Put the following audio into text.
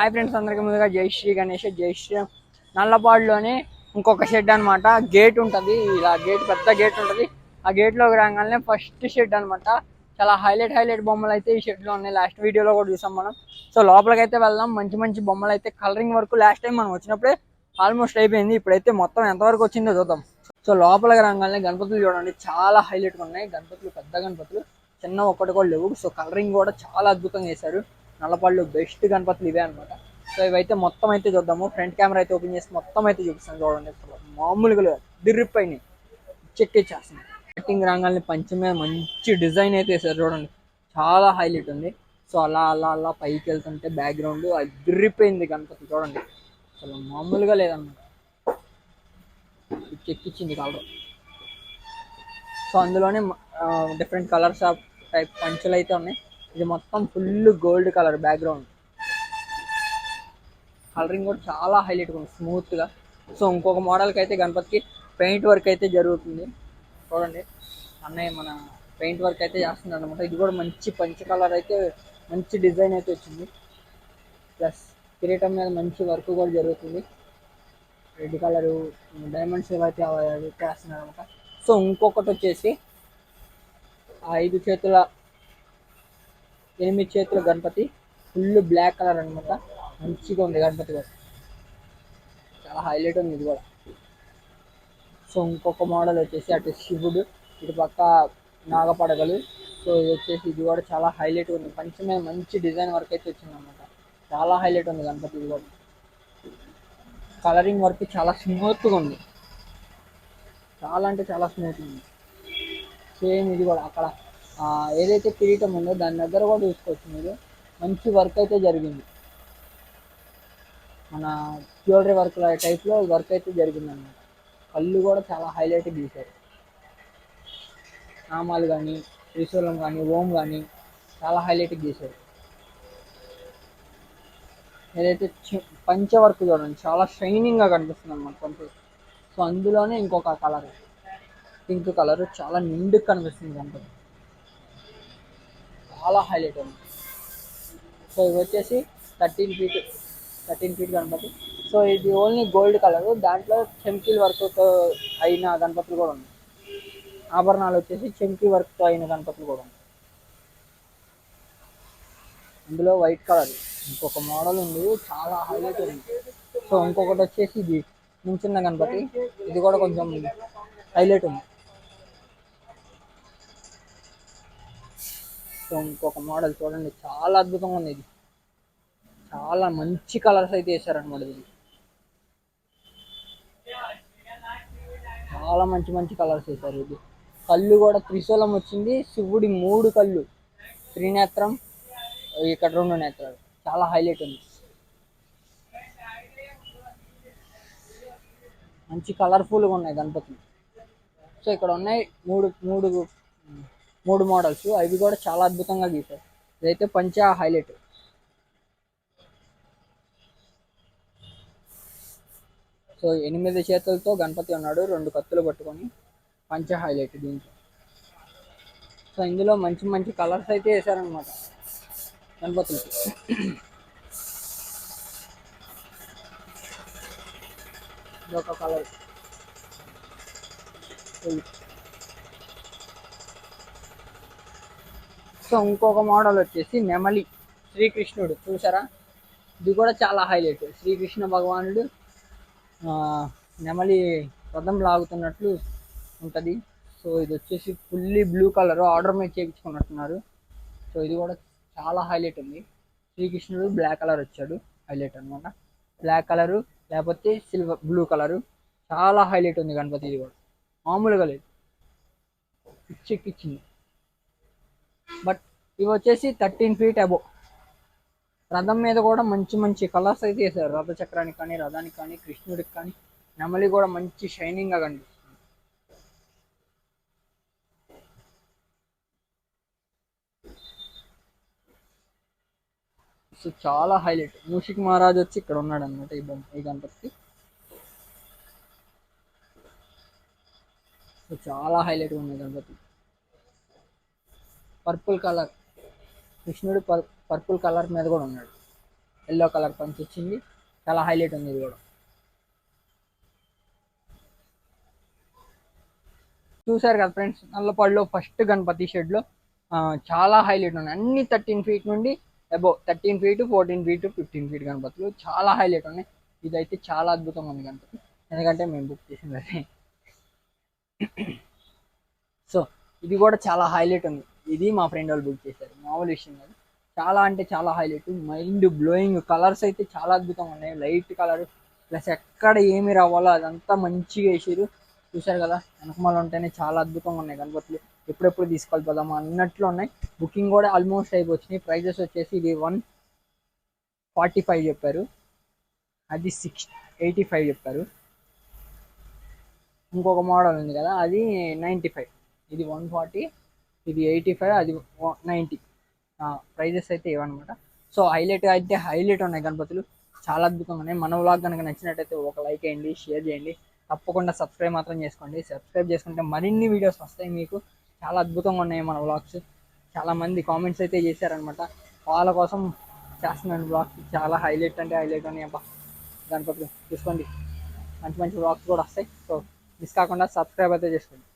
Hi friends అందరికీ ముందుగా జై శ్రీ గణేష్ జై శ్రీ నల్లపాడులోనే ఇంకొక షెడ్ అన్నమాట. గేట్ ఉంటుంది ఇలా గేట్ పెద్ద గేట్ ఉంటుంది. ఆ గేట్లోకి రాగానే ఫస్ట్ షెడ్ అన్నమాట. చాలా హైలైట్ హైలైట్ బొమ్మలు అయితే ఈ షెడ్లో ఉన్నాయి. లాస్ట్ వీడియోలో కూడా చూసాం మనం. సో లోపలికి అయితే వెళ్దాం. మంచి మంచి బొమ్మలు అయితే కలరింగ్ వరకు లాస్ట్ టైం మనం వచ్చినప్పుడే ఆల్మోస్ట్ అయిపోయింది. ఇప్పుడైతే మొత్తం ఎంతవరకు వచ్చిందో చూద్దాం. సో లోపలికి రాగానే గణపతులు చూడండి. చాలా హైలైట్ ఉన్నాయి. గణపతులు పెద్ద గణపతులు. చిన్న ఒక్కటి కూడా లేవు. సో కలరింగ్ కూడా చాలా అద్భుతంగా వేశారు. నల్లపళ్ళు బెస్ట్ గణపతులు ఇవే అన్నమాట. సో ఇవైతే మొత్తం అయితే చూద్దాము. ఫ్రంట్ కెమెరా అయితే ఓపెన్ చేసి మొత్తం అయితే చూపిస్తాను చూడండి. మామూలుగా లేదు. చెక్ చెక్కేసేస్తున్నాయి కటింగ్ రంగాల్ని పంచమే మీద మంచి డిజైన్ అయితే వేసారు చూడండి. చాలా హైలైట్ ఉంది. సో అలా అలా అలా పైకి వెళ్తుంటే బ్యాక్గ్రౌండ్ అది దిర్రిపోయింది గణపతి చూడండి. అసలు మామూలుగా లేదన్నమాట. చెక్కిచ్చింది కలర్ సో అందులోనే డిఫరెంట్ కలర్స్ ఆఫ్ టైప్ పంచులు అయితే ఉన్నాయి. ఇది మొత్తం full gold colour background colouring కూడా చాలా హైలైట్గా ఉంది స్మూత్గా సో ఇంకొక మోడల్కి అయితే గణపతికి పెయింట్ వర్క్ అయితే జరుగుతుంది. చూడండి అన్నయ్య మన పెయింట్ వర్క్ అయితే చేస్తున్నాడు అనమాట ఇది కూడా మంచి పంచ కలర్ అయితే మంచి డిజైన్ అయితే వచ్చింది. ప్లస్ కిరీటం మీద మంచి వర్క్ కూడా జరుగుతుంది. రెడ్ కలర్ డైమండ్స్ ఏవైతే అవి వేస్తున్నారు అనమాట సో ఇంకొకటి వచ్చేసి ఐదు చేతుల ఎనిమిది చేతుల గణపతి ఫుల్ బ్లాక్ కలర్ అనమాట మంచిగా ఉంది గణపతి కూడా. చాలా హైలైట్ ఉంది ఇది కూడా. సో ఇంకొక మోడల్ వచ్చేసి అటు శివుడు ఇటు పక్క నాగపడగలు. సో ఇది వచ్చేసి ఇది కూడా చాలా హైలైట్ ఉంది. పంచమే మంచి డిజైన్ వర్క్ అయితే వచ్చింది అనమాట చాలా హైలైట్ ఉంది గణపతి ఇది కూడా. కలరింగ్ వర్క్ చాలా స్మూత్గా ఉంది. చాలా అంటే చాలా స్మూత్ ఉంది. సేమ్ ఇది కూడా అక్కడ. ఏదైతే కిరీటం ఉందో దాని దగ్గర కూడా చూసుకోవచ్చు మీరు. మంచి వర్క్ అయితే జరిగింది. మన జ్యువెలరీ వర్క్ టైప్లో వర్క్ అయితే జరిగింది అన్నమాట కళ్ళు కూడా చాలా హైలైట్ గీశారు నామాలు కానీ త్రిశూలం కానీ ఓం కానీ చాలా హైలైట్ గీశారు ఏదైతే పంచ వర్క్ చూడండి చాలా షైనింగ్గా కనిపిస్తుంది అన్నమాట కొంచెం సో అందులోనే ఇంకొక కలర్ పింక్ కలర్ చాలా నిండుగా కనిపిస్తుంది గణపతి చాలా హైలైట్ ఉంది. సో ఇది వచ్చేసి thirteen feet thirteen feet Ganapati. So ఇది ఓన్లీ గోల్డ్ కలర్. దాంట్లో చెంకీల్ వర్క్తో అయిన గణపతులు కూడా ఉన్నాయి. ఆభరణాలు వచ్చేసి చెంకీ వర్క్తో అయిన గణపతులు కూడా ఉన్నాయి. అందులో వైట్ కలర్. ఇంకొక మోడల్ ఉంది. చాలా హైలైట్ ఉంది. సో ఇంకొకటి వచ్చేసి ఇది. చిన్న గణపతి. ఇది కూడా కొంచెం హైలైట్ ఉంది. సో ఇంకొక మోడల్ చూడండి. చాలా అద్భుతంగా ఉంది ఇది. చాలా మంచి కలర్స్ అయితే వేసారనమాట ఇది. చాలా మంచి మంచి కలర్స్ వేసారు ఇది. కళ్ళు కూడా త్రిశూలం వచ్చింది. శివుడి మూడు కళ్ళు. త్రినేత్రం ఇక్కడ రెండు నేత్రాలు. చాలా హైలైట్ ఉంది. మంచి కలర్ఫుల్గా ఉన్నాయి గణపతులు సో ఇక్కడ ఉన్నాయి మూడు మూడు మూడు మోడల్స్. అవి కూడా చాలా అద్భుతంగా గీశారు. ఇదైతే పంచ హైలైట్. సో ఎనిమిది చేతులతో గణపతి ఉన్నాడు. రెండు కత్తులు పట్టుకొని పంచ హైలైట్ దీంట్లో. సో ఇందులో మంచి మంచి కలర్స్ అయితే వేసారనమాట గణపతులకి. ఇదొక కలర్. సో ఇంకొక మోడల్ వచ్చేసి నెమలి శ్రీకృష్ణుడు. చూసారా ఇది కూడా చాలా హైలైట్. శ్రీకృష్ణ భగవానుడు నెమలి రథం లాగుతున్నట్లు ఉంటుంది. సో ఇది వచ్చేసి ఫుల్లీ బ్లూ కలర్ ఆర్డర్ మీద చేయించుకున్నట్టున్నారు. సో ఇది కూడా చాలా హైలైట్ ఉంది. శ్రీకృష్ణుడు బ్లాక్ కలర్ వచ్చాడు. హైలైట్ అన్నమాట. బ్లాక్ కలరు లేకపోతే సిల్వర్ బ్లూ కలరు. చాలా హైలైట్ ఉంది గణపతి ఇది కూడా. మామూలుగా లేదు. పిచ్చెక్కిచ్చింది. ఇవి వచ్చేసి థర్టీన్ ఫీట్ అబో. రథం మీద కూడా మంచి మంచి కలర్స్ అయితే వేసారు రథ చక్రానికి కానీ రథానికి కానీ కృష్ణుడికి కానీ. నెమలి కూడా మంచి షైనింగ్గా కనిపిస్తుంది. సో చాలా హైలైట్ మూషిక్ మహారాజ్ వచ్చి ఇక్కడ ఉన్నాడు అనమాట ఈ బొమ్మ ఈ గణపతికి. సో చాలా హైలైట్ ఉంది గణపతి. పర్పుల్ కలర్ కృష్ణుడు పర్ పర్పుల్ కలర్ మీద కూడా ఉన్నాడు. ఎల్లో కలర్ పంచి వచ్చింది. చాలా హైలైట్ ఉంది ఇది కూడా. చూసారు కదా ఫ్రెండ్స్ నల్లపాడులో ఫస్ట్ గణపతి షెడ్లో చాలా హైలైట్ ఉన్నాయి. అన్ని థర్టీన్ ఫీట్ నుండి above thirteen feet fourteen feet fifteen feet గణపతులు. చాలా హైలైట్ ఉన్నాయి. ఇదైతే చాలా అద్భుతంగా ఉంది గణపతి. ఎందుకంటే మేము బుక్ చేసింది అది సో ఇది కూడా చాలా హైలైట్ ఉంది. ఇది మా ఫ్రెండ్ వాళ్ళు బుక్ చేశారు. మామూలు విషయం కాదు. చాలా అంటే చాలా హైలైట్ మైండ్ బ్లోయింగ్ కలర్స్ అయితే చాలా అద్భుతంగా ఉన్నాయి. లైట్ కలర్ ప్లస్ ఎక్కడ ఏమి రావాలో అదంతా మంచిగా వేసారు చూశారు కదా వెనకమాల ఉంటేనే చాలా అద్భుతంగా ఉన్నాయి గణపతులు. ఎప్పుడెప్పుడు తీసుకెళ్ళిపోదామా అన్నట్లు ఉన్నాయి. బుకింగ్ కూడా ఆల్మోస్ట్ అయిపోయినాయి ప్రైజెస్ వచ్చేసి ఇది వన్ ఫార్టీ ఫైవ్ చెప్పారు. అది సిక్స్ ఎయిటీ ఫైవ్ చెప్పారు. ఇంకొక మోడల్ ఉంది కదా అది నైంటీ ఫైవ్ ఇది వన్ ఫార్టీ ఇది ఎయిటీ ఫైవ్ అది నైంటీ. ప్రైజెస్ అయితే ఇవన్నమాట సో హైలైట్ అయితే హైలైట్ ఉన్నాయి గణపతులు. చాలా అద్భుతంగా ఉన్నాయి. మన వ్లాగ్ కనుక నచ్చినట్టయితే ఒక లైక్ వేయండి షేర్ చేయండి. తప్పకుండా సబ్స్క్రైబ్ మాత్రం చేసుకోండి. సబ్స్క్రైబ్ చేసుకుంటే మరిన్ని వీడియోస్ వస్తాయి మీకు. చాలా అద్భుతంగా ఉన్నాయి మన వ్లాగ్స్. చాలామంది కామెంట్స్ అయితే చేశారనమాట. వాళ్ళ కోసం చేస్తున్నాను బ్లాగ్స్ చాలా హైలైట్ అంటే హైలైట్ ఉన్నాయి అబ్బా. గణపతులు చూసుకోండి. మంచి మంచి బ్లాగ్స్ కూడా వస్తాయి. సో మిస్ కాకుండా సబ్స్క్రైబ్ అయితే చేసుకోండి.